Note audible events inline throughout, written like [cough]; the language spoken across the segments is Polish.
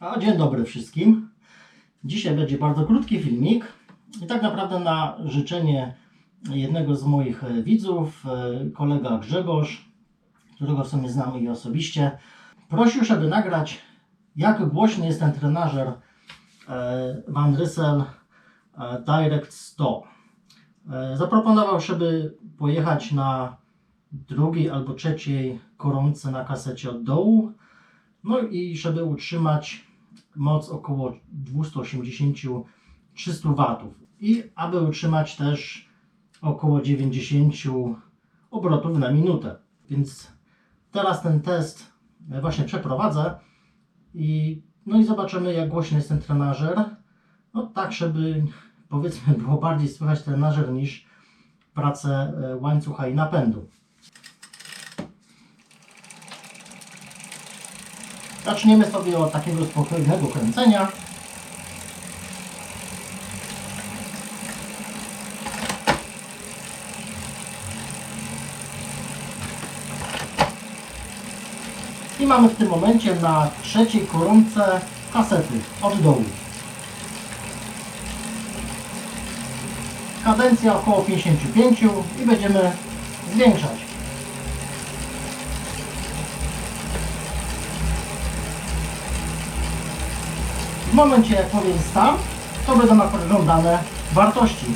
A dzień dobry wszystkim. Dzisiaj będzie bardzo krótki filmik i tak naprawdę na życzenie jednego z moich e, widzów, e, kolega Grzegorz, którego w sumie znamy i osobiście, prosił, żeby nagrać jak głośny jest ten trenażer e, Van Ryssel Direct 100. E, Zaproponował, żeby pojechać na drugiej albo trzeciej koronce na kasecie od dołu, no i żeby utrzymać moc około 280-300 W i aby utrzymać też około 90 obrotów na minutę. Więc teraz ten test właśnie przeprowadzę i no i zobaczymy jak głośny jest ten trenażer. No tak, żeby powiedzmy było bardziej słychać trenażer niż pracę e, łańcucha i napędu. Zaczniemy sobie od takiego spokojnego kręcenia. I mamy w tym momencie na trzeciej koronce kasety od dołu. Kadencja około 55 i będziemy zwiększać. Momencie jak powiem start, to będą pożądane wartości.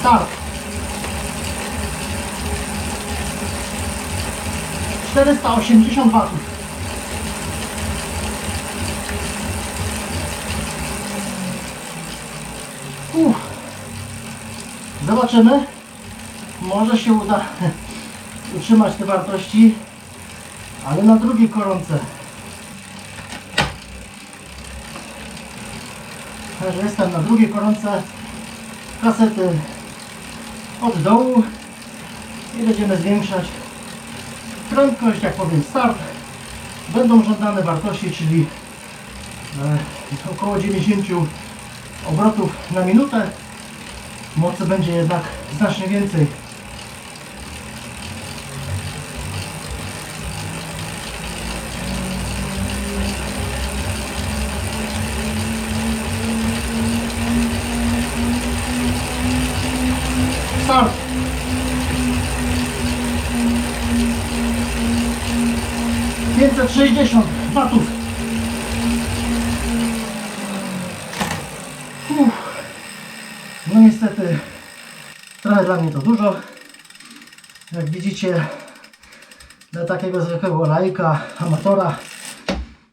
Start. 480 watów. Zobaczymy. Może się uda [laughs] utrzymać te wartości, ale na drugiej koronce. Także jestem na drugiej koronce kasety od dołu i będziemy zwiększać prędkość, jak powiem start. Będą żądane wartości, czyli e, około 90 obrotów na minutę. Mocy będzie jednak znacznie więcej. Start! Pięćset sześćdziesiąt watów. No niestety trochę dla mnie to dużo. Jak widzicie dla takiego zwykłego laika, amatora,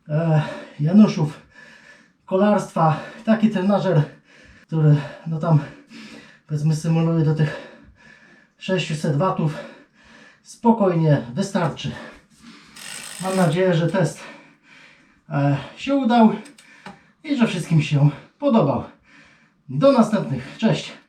e, Januszów, kolarstwa, taki trenażer, który no tam powiedzmy symuluje do tych 600 watów spokojnie wystarczy. Mam nadzieję, że test e, się udał i że wszystkim się podobał. Do następnych. Cześć!